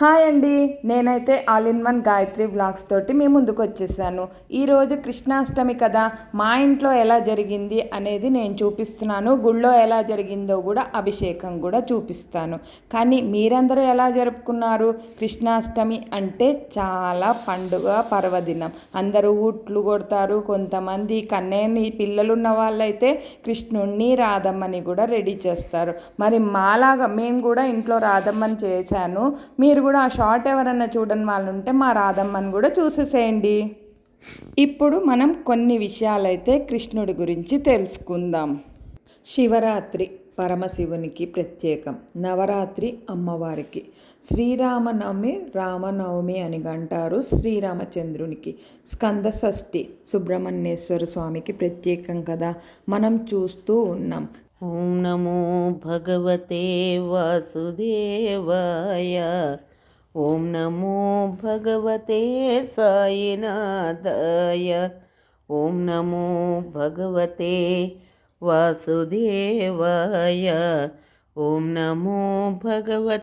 Hi అండి. నేనైతే all in one Gayatri vlogs తోటి మీ ముందుకు వచ్చేసాను. ఈరోజు కృష్ణాష్టమి కదా మా ఇంట్లో ఎలా జరిగింది అనేది నేను చూపిస్తున్నాను. గుళ్ళో ఎలా జరిగిందో కూడా అభిషేకం కూడా చూపిస్తాను. కానీ మీరందరూ ఎలా జరుపుకున్నారు? కృష్ణాష్టమి అంటే చాలా పండుగ పర్వదినం. అందరూ ఊట్లు కొడతారు కొంతమంది కన్నయ్యని పిల్లలున్న వాళ్ళైతే కృష్ణుణ్ణి రాధమ్మని కూడా రెడీ చేస్తారు. మరి మాలాగా మేము కూడా ఇంట్లో రాధమ్మని చేశాను. మీరు కూడా ఆ షార్ట్ ఎవరన్నా చూడని వాళ్ళు ఉంటే మా రాధమ్మని కూడా చూసేసేయండి. ఇప్పుడు మనం కొన్ని విషయాలైతే కృష్ణుడి గురించి తెలుసుకుందాం. శివరాత్రి పరమశివునికి ప్రత్యేకం. నవరాత్రి అమ్మవారికి. శ్రీరామనవమి రామనవమి అని అంటారు శ్రీరామచంద్రునికి. స్కందషష్ఠి సుబ్రహ్మణ్యేశ్వర స్వామికి ప్రత్యేకం కదా. మనం చూస్తూ ఉన్నాం. ఓం నమో భగవతే వాసుదేవాయ. ఓం నమో భగవతే సాయినాథాయ. ఓం నమో భగవతే వాసుదేవాయ. ఓం నమో భగవత్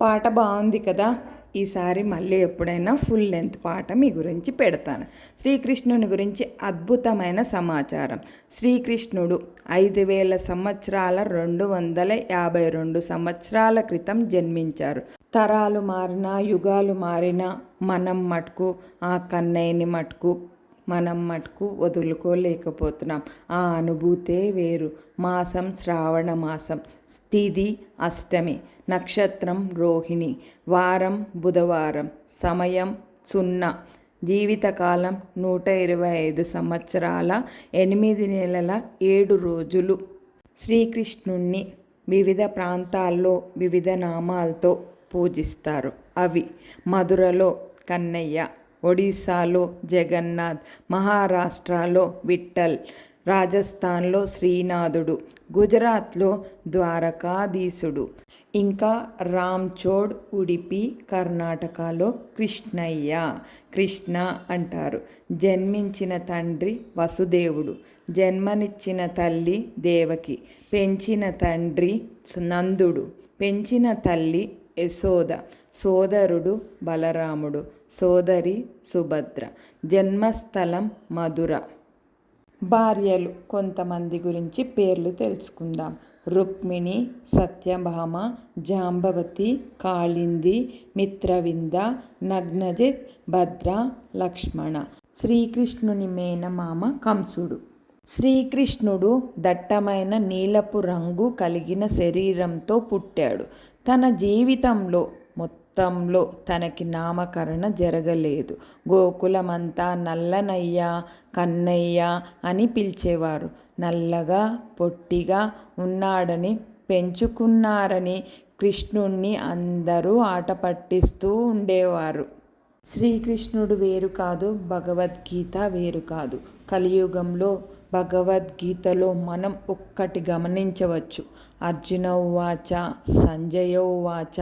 పాట బాగుంది కదా? ఈసారి మళ్ళీ ఎప్పుడైనా ఫుల్ లెంత్ పాట మీ గురించి పెడతాను. శ్రీకృష్ణుని గురించి అద్భుతమైన సమాచారం. శ్రీకృష్ణుడు ఐదు వేల సంవత్సరాల రెండు వందల యాభై రెండు సంవత్సరాల క్రితం జన్మించారు. తరాలు మారినా యుగాలు మారినా మనం మటుకు ఆ కన్నయ్యని మటుకు మనం మటుకు వదులుకోలేకపోతున్నాం. ఆ అనుభూతే వేరు. మాసం శ్రావణ మాసం. తిది అష్టమి. నక్షత్రం రోహిణి. వారం బుధవారం. సమయం సున్నా. జీవితకాలం నూట ఇరవై ఐదు సంవత్సరాల ఎనిమిది నెలల ఏడు రోజులు. శ్రీకృష్ణుణ్ణి వివిధ ప్రాంతాల్లో వివిధ నామాలతో పూజిస్తారు. అవి మధురలో కన్నయ్య ఒడిశాలో జగన్నాథ్ మహారాష్ట్రలో విఠల్ రాజస్థాన్లో శ్రీనాథుడు గుజరాత్లో ద్వారకాధీశుడు. ఇంకా రామ్చోడ్ ఉడిపి కర్ణాటకలో కృష్ణయ్య. కృష్ణ అంటారు. జన్మించిన తండ్రి వసుదేవుడు. జన్మనిచ్చిన తల్లి దేవకి. పెంచిన తండ్రి నందుడు. పెంచిన తల్లి యశోద సోదరుడు బలరాముడు సోదరి సుభద్ర. జన్మస్థలం మధుర. భార్యలు కొంతమంది గురించి పేర్లు తెలుసుకుందాం. రుక్మిణి సత్యభామ జాంబవతి కాళింది మిత్రవింద నగ్నజిత్ భద్ర లక్ష్మణ. శ్రీకృష్ణుని మేనమామ కంసుడు. శ్రీకృష్ణుడు దట్టమైన నీలపు రంగు కలిగిన శరీరంతో పుట్టాడు. తన జీవితంలో మొత్తంలో తనకి నామకరణ జరగలేదు. గోకులమంతా నల్లనయ్య కన్నయ్య అని పిలిచేవారు. నల్లగా పొట్టిగా ఉన్నాడని పెంచుకున్నారని కృష్ణుణ్ణి అందరూ ఆట పట్టిస్తూ ఉండేవారు. శ్రీకృష్ణుడు వేరు కాదు భగవద్గీత వేరు కాదు. కలియుగంలో భగవద్గీతలో మనం ఒక్కటి గమనించవచ్చు. అర్జున ఉవాచ సంజయ ఉవాచ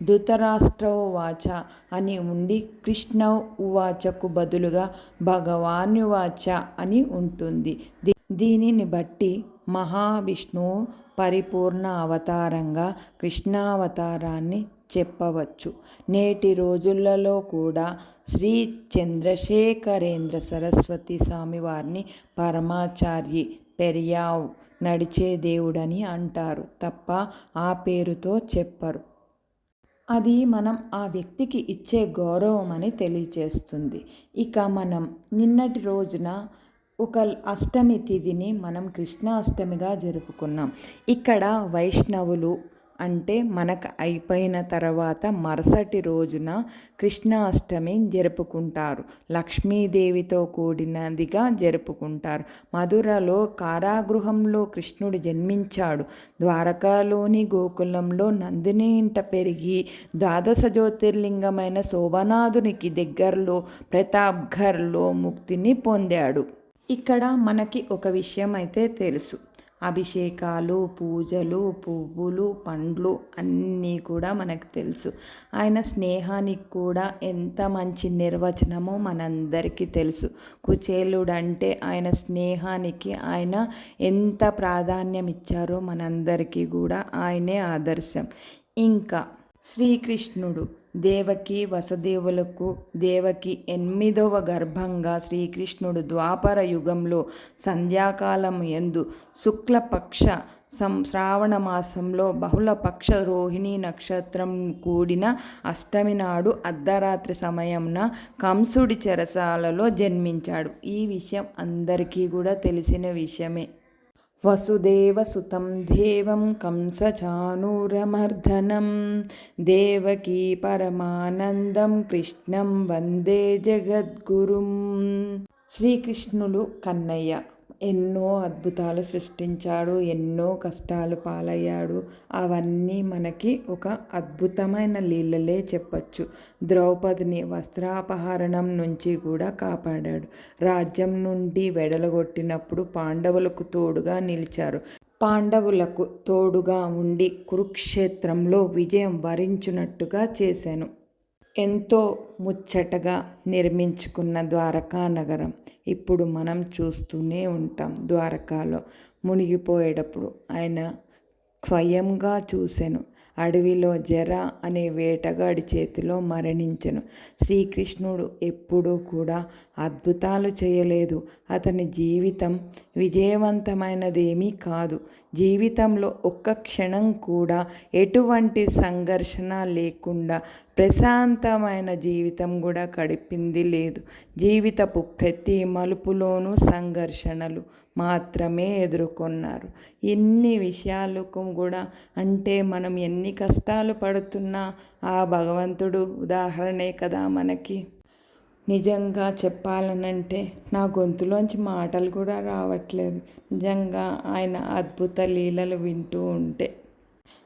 ధృతరాష్ట్ర ఉవాచ అని ఉండి కృష్ణ ఉవాచకు బదులుగా భగవానువాచ అని ఉంటుంది. దీనిని బట్టి మహావిష్ణువు పరిపూర్ణ అవతారంగా కృష్ణావతారాన్ని చెప్పవచ్చు. నేటి రోజులలో కూడా శ్రీ చంద్రశేఖరేంద్ర సరస్వతి స్వామి వారిని పరమాచార్యి పెరియావ్ నడిచే దేవుడని అంటారు తప్ప ఆ పేరుతో చెప్పరు. అది మనం ఆ వ్యక్తికి ఇచ్చే గౌరవం అని తెలియచేస్తుంది. ఇక మనం నిన్నటి రోజున ఒక అష్టమి తిథిని మనం కృష్ణాష్టమిగా జరుపుకున్నాం. ఇక్కడ వైష్ణవులు అంటే మనకు అయిపోయిన తర్వాత మరుసటి రోజున కృష్ణాష్టమి జరుపుకుంటారు. లక్ష్మీదేవితో కూడినదిగా జరుపుకుంటారు. మధురలో కారాగృహంలో కృష్ణుడు జన్మించాడు. ద్వారకాలోని గోకులంలో నందిని ఇంట పెరిగి ద్వాదశ జ్యోతిర్లింగమైన శోభనాథునికి దగ్గరలో ప్రతాప్ఘర్లో ముక్తిని పొందాడు. ఇక్కడ మనకి ఒక విషయం అయితే తెలుసు. అభిషేకాలు పూజలు పువ్వులు పండ్లు అన్నీ కూడా మనకు తెలుసు. ఆయన స్నేహానికి కూడా ఎంత మంచి నిర్వచనమో మనందరికీ తెలుసు. కుచేలుడు అంటే ఆయన స్నేహానికి ఆయన ఎంత ప్రాధాన్యం ఇచ్చారో మనందరికీ కూడా ఆయనే ఆదర్శం. ఇంకా శ్రీకృష్ణుడు దేవకి వసుదేవులకు దేవకి ఎనిమిదవ గర్భంగా శ్రీకృష్ణుడు ద్వాపర యుగంలో సంధ్యాకాలం ఎందు శుక్లపక్ష సం శ్రావణ మాసంలో బహుళపక్ష రోహిణి నక్షత్రం కూడిన అష్టమి నాడు అర్ధరాత్రి సమయంన కంసుడి చెరసాలలో జన్మించాడు. ఈ విషయం అందరికీ కూడా తెలిసిన విషయమే. వసుదేవసుతం దేవం కంసచానూరమర్దనం. దేవకీ పరమానందం కృష్ణం వందే జగద్గురుం. శ్రీకృష్ణులు కన్నయ్య. ఎన్నో అద్భుతాలు సృష్టించాడు ఎన్నో కష్టాలు పాలయ్యాడు. అవన్నీ మనకి ఒక అద్భుతమైన లీలలే చెప్పచ్చు. ద్రౌపదిని వస్త్రాపహరణం నుంచి కూడా కాపాడాడు. రాజ్యం నుండి వెడలగొట్టినప్పుడు పాండవులకు తోడుగా నిలిచారు. పాండవులకు తోడుగా ఉండి కురుక్షేత్రంలో విజయం వరించున్నట్టుగా చేశాను. ఎంతో ముచ్చటగా నిర్మించుకున్న ద్వారకా నగరం ఇప్పుడు మనం చూస్తూనే ఉంటాం. ద్వారకాలో మునిగిపోయేటప్పుడు ఆయన స్వయంగా చూశాను అడవిలో జర అనే వేటగాడి చేతిలో మరణించెను. శ్రీకృష్ణుడు ఎప్పుడూ కూడా అద్భుతాలు చేయలేదు. అతని జీవితం విజయవంతమైనదేమీ కాదు. జీవితంలో ఒక్క క్షణం కూడా ఎటువంటి సంఘర్షణ లేకుండా ప్రశాంతమైన జీవితం కూడా గడిపింది లేదు. జీవితపు ప్రతి మలుపులోనూ సంఘర్షణలు మాత్రమే ఎదుర్కొన్నారు. ఎన్ని విషయాలకు కూడా అంటే మనం ఎన్ని కష్టాలు పడుతున్నా ఆ భగవంతుడు ఉదాహరణే కదా మనకి. నిజంగా చెప్పాలనంటే నా గొంతులోంచి మాటలు కూడా రావట్లేదు. నిజంగా ఆయన అద్భుత లీలలు వింటూ ఉంటే.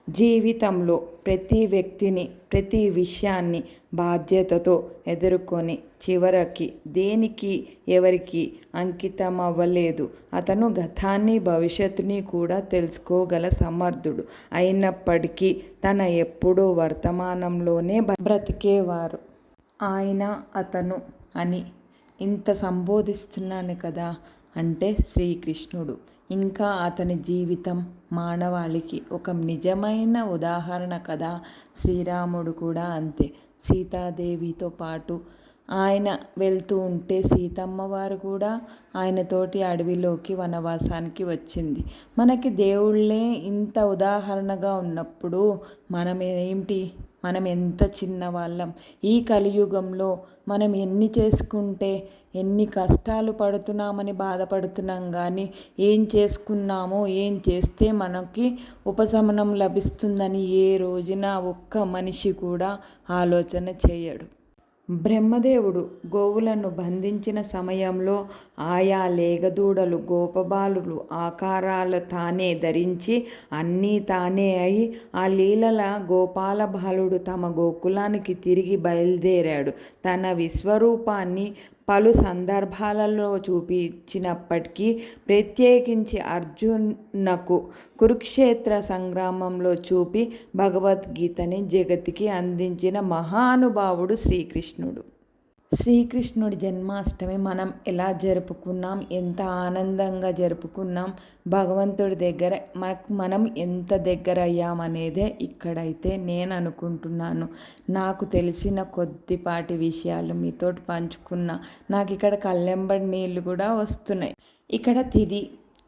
జీవితంలో ప్రతి వ్యక్తిని ప్రతి విషయాన్ని బాధ్యతతో ఎదుర్కొని చివరికి దేనికి ఎవరికి అంకితం అవ్వలేదు అతను గతాన్ని భవిష్యత్తుని కూడా తెలుసుకోగల సమర్థుడు అయినప్పటికీ తన ఎప్పుడూ వర్తమానంలోనే బ్రతికేవారు. ఆయన అతను అని ఇంత సంబోధిస్తున్నాను కదా అంటే శ్రీకృష్ణుడు. ఇంకా అతని జీవితం మానవాళికి ఒక నిజమైన ఉదాహరణ కదా శ్రీరాముడు కూడా అంతే. సీతాదేవితో పాటు ఆయన వెళ్తూ ఉంటే సీతమ్మ వారు కూడా ఆయనతోటి అడవిలోకి వనవాసానికి వచ్చింది. మనకి దేవుళ్ళే ఇంత ఉదాహరణగా ఉన్నప్పుడు మనం ఏంటి మనం ఎంత చిన్నవాళ్ళం. ఈ కలియుగంలో మనం ఎన్ని చేసుకుంటే ఎన్ని కష్టాలు పడుతున్నామని బాధపడుతున్నాం కానీ ఏం చేసుకున్నామో ఏం చేస్తే మనకి ఉపశమనం లభిస్తుందని ఏ రోజున ఒక్క మనిషి కూడా ఆలోచన చేయడు. బ్రహ్మదేవుడు గోవులను బంధించిన సమయంలో ఆయా లేగదూడలు గోపబాలులు ఆకారాలు తానే ధరించి అన్నీ తానే అయి ఆ లీలల గోపాల బాలుడు తమ గోకులానికి తిరిగి బయలుదేరాడు. తన విశ్వరూపాన్ని పలు సందర్భాలలో చూపించినప్పటికీ ప్రత్యేకించి అర్జునకు కురుక్షేత్ర సంగ్రామంలో చూపి భగవద్గీతని జగతికి అందించిన మహానుభావుడు శ్రీకృష్ణుడు. శ్రీకృష్ణుడి జన్మాష్టమి మనం ఎలా జరుపుకున్నాం ఎంత ఆనందంగా జరుపుకున్నాం భగవంతుడి దగ్గర మనకు మనం ఎంత దగ్గర అయ్యామనేదే ఇక్కడైతే నేను అనుకుంటున్నాను. నాకు తెలిసిన కొద్దిపాటి విషయాలు మీతో పంచుకున్నా. నాకు ఇక్కడ కళ్ళెంబడి నీళ్ళు కూడా వస్తున్నాయి. ఇక్కడ తిది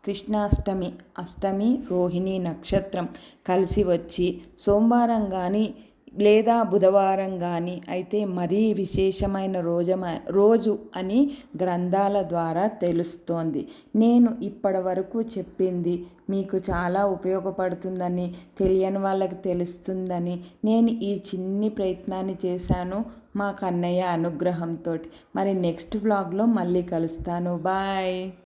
కృష్ణాష్టమి అష్టమి రోహిణి నక్షత్రం కలిసి వచ్చి సోమవారం కానీ లేదా బుధవారం కానీ అయితే మరీ విశేషమైన రోజమ రోజు అని గ్రంథాల ద్వారా తెలుస్తోంది. నేను ఇప్పటి వరకు చెప్పింది మీకు చాలా ఉపయోగపడుతుందని తెలియని వాళ్ళకి తెలుస్తుందని నేను ఈ చిన్ని ప్రయత్నాన్ని చేశాను మా కన్నయ్య అనుగ్రహంతో మరి నెక్స్ట్ బ్లాగ్లో మళ్ళీ కలుస్తాను. బాయ్!